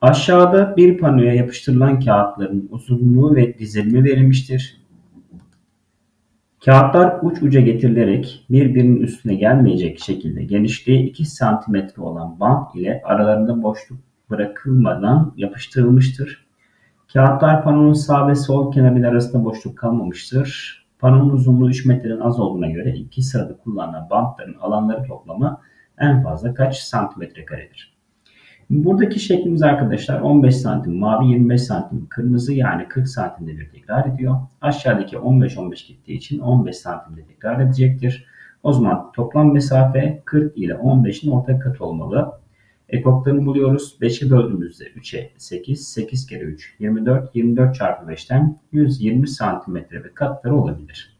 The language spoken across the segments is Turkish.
Aşağıda bir panoya yapıştırılan kağıtların uzunluğu ve dizilimi verilmiştir. Kağıtlar uç uca getirilerek birbirinin üstüne gelmeyecek şekilde genişliği 2 cm olan bant ile aralarında boşluk bırakılmadan yapıştırılmıştır. Kağıtlar panonun sağ ve sol kenarları arasında boşluk kalmamıştır. Panonun uzunluğu 3 metreden az olduğuna göre iki sırada kullanılan bantların alanları toplamı en fazla kaç santimetre karedir? Buradaki şeklimiz arkadaşlar 15 santim mavi 25 santim kırmızı yani 40 santimde bir tekrar ediyor. Aşağıdaki 15-15 gittiği için 15 santimde tekrar edecektir. O zaman toplam mesafe 40 ile 15'in ortak katı olmalı. Ekoklarını buluyoruz. 5'e böldüğümüzde 3'e 8, 8 kere 3 24, 24 çarpı 5'ten 120 santimetre ve katları olabilir.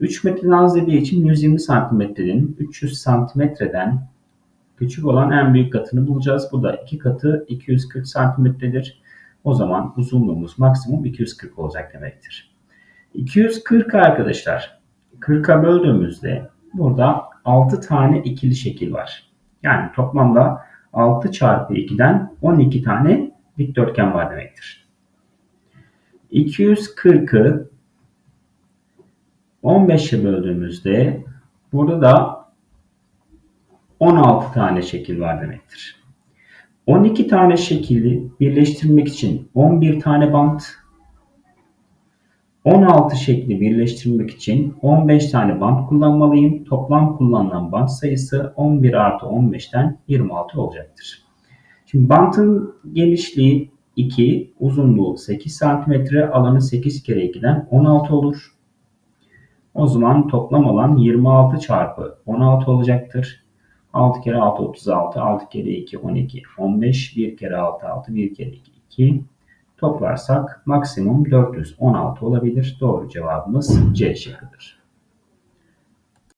3 metreden az dediği için 120 santimetrenin 300 santimetreden küçük olan en büyük katını bulacağız. Bu da 2 katı 240 santimetredir. O zaman uzunluğumuz maksimum 240 olacak demektir. 240 arkadaşlar 40'a böldüğümüzde burada 6 tane ikili şekil var. Yani toplamda 6 çarpı 2'den 12 tane dikdörtgen var demektir. 240'ı 15'e böldüğümüzde burada da 16 tane şekil var demektir. 12 tane şekili birleştirmek için 11 tane bant, 16 şekli birleştirmek için 15 tane bant kullanmalıyım. Toplam kullanılan bant sayısı 11 artı 15'ten 26 olacaktır. Şimdi bantın genişliği 2, uzunluğu 8 cm, alanı 8 kere 2'den 16 olur. O zaman toplam alan 26 çarpı 16 olacaktır. 6 kere 6 36, 6 kere 2 12, 15, 1 kere 6 6, 1 kere 2 2. Toplarsak maksimum 416 olabilir. Doğru cevabımız C şıkkıdır.